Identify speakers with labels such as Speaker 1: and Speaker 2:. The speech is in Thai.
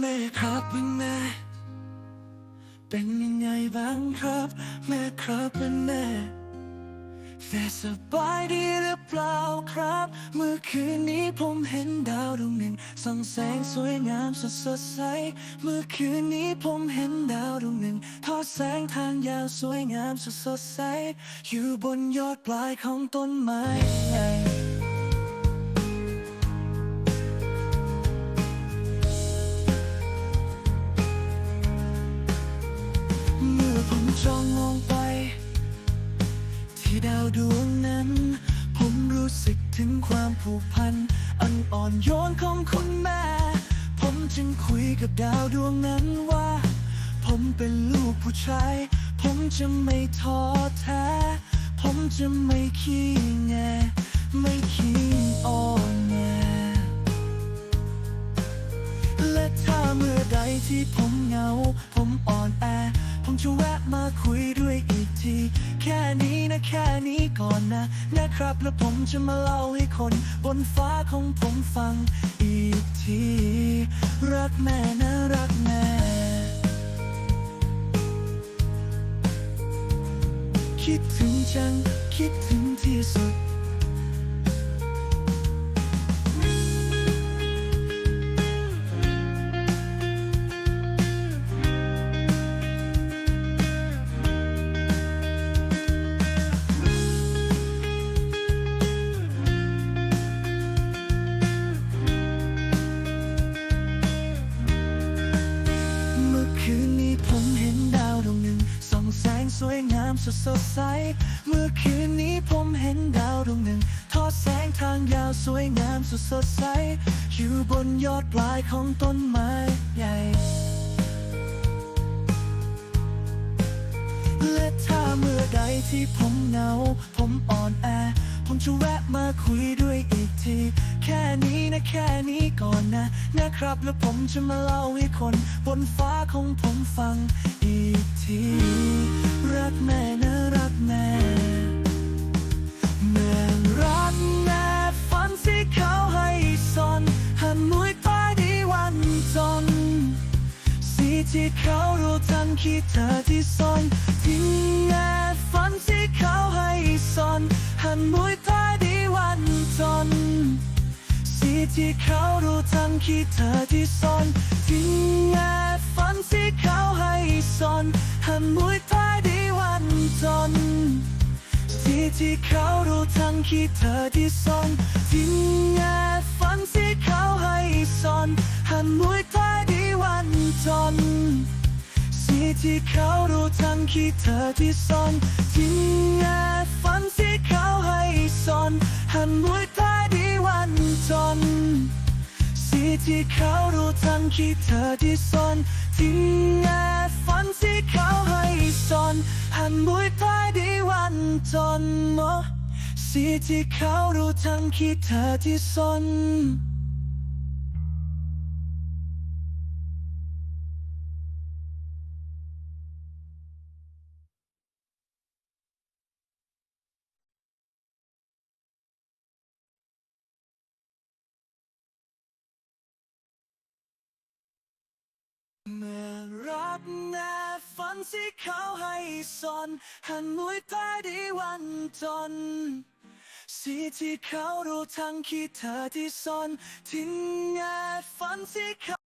Speaker 1: แม่ครับเป็นแม่เป็นยังไงบ้างครับ แม่ครับเป็นแม่แม่สบายดีหรือเปล่าครับ เมื่อคืนนี้ผมเห็นดาวดวงหนึ่งส่องแสงสวยงามสดสดใส เมื่อคืนนี้ผมเห็นดาวดวงหนึ่งทอดแสงทางยาวสวยงามสดสดใส อยู่บนยอดปลายของต้นไม้าวดวงนั้น ผมรู้สึกถึงความผูกพัน อันอ่อนโยนของคุณแม่ ผมจึงคุยกับดาวดวงนั้นว่า ผมเป็นลูกผู้ชาย ผมจะไม่ท้อแท้ ผมจะไม่ขี้แง ไม่ขี้อ่อนแงและถ้าเมื่อใดที่ผมเหงา ผมอ่อนแอ ผมจะแวะมาคุยด้วยอีกที แค่นี้นะแค่นี้ก่อนนะ นะครับ แล้วผมจะมาเล่าให้คน บนฟ้าของผมฟังอีกที รักแม่นะรักแม่คิดถึงจัง คิดถึงที่สุดามสดสดใส เมื่อคืนนี้ผมเห็นดาวดวงหนึ่ง ทอดแสงทางยาวสวยงามสดสดใส อยู่บนยอดปลายของต้นไม้ใหญ่ และถ้าเมื่อใดที่ผมเหงา ผมอ่อนแอ ผมจะแวะมาคุยด้วยอีกที แค่นี้นะแค่นี้ก่อนนะ นะครับ แล้วผมจะมาเล่าให้คน บนฟ้าของผมฟังอีก ทีรักแม่นะรักแม่แม่รักแม่ฝันที่เขาให้สอนหันมุยตายดีวันจนสีที่เขารู้ทันคิดเธอที่ซ่อนทิ้งแง่ฝันที่เขาให้สอนหันมุยตายดีวันจนสีที่เขารู้ทันคิดเธอที่ซ่อนทิ้ง ที่เขารู้ทันคิดเธอที่ซ่อนทิ้งแง่ฝันที่เขาให้ซ่อนหันมุยตายดีวันจนสีที่เขารู้ทันคิดเธอที่ซ่อนทิ้งแง่ฝัน ที่เขารู้ทันคิดเธอที่ซ่อนทิ้งแอบฝันที่เขาให้ซ่อนหันมุยตายดีวันจนหมสีที่เขารู้ทันคิดเธอที่ซ่อนันที่เขาให้สอนหันมุยตายดีวันจนสีที่เขารู้ทั้งคิดเธอที่ซ่อนทิ้งแง่ฝันที่เขา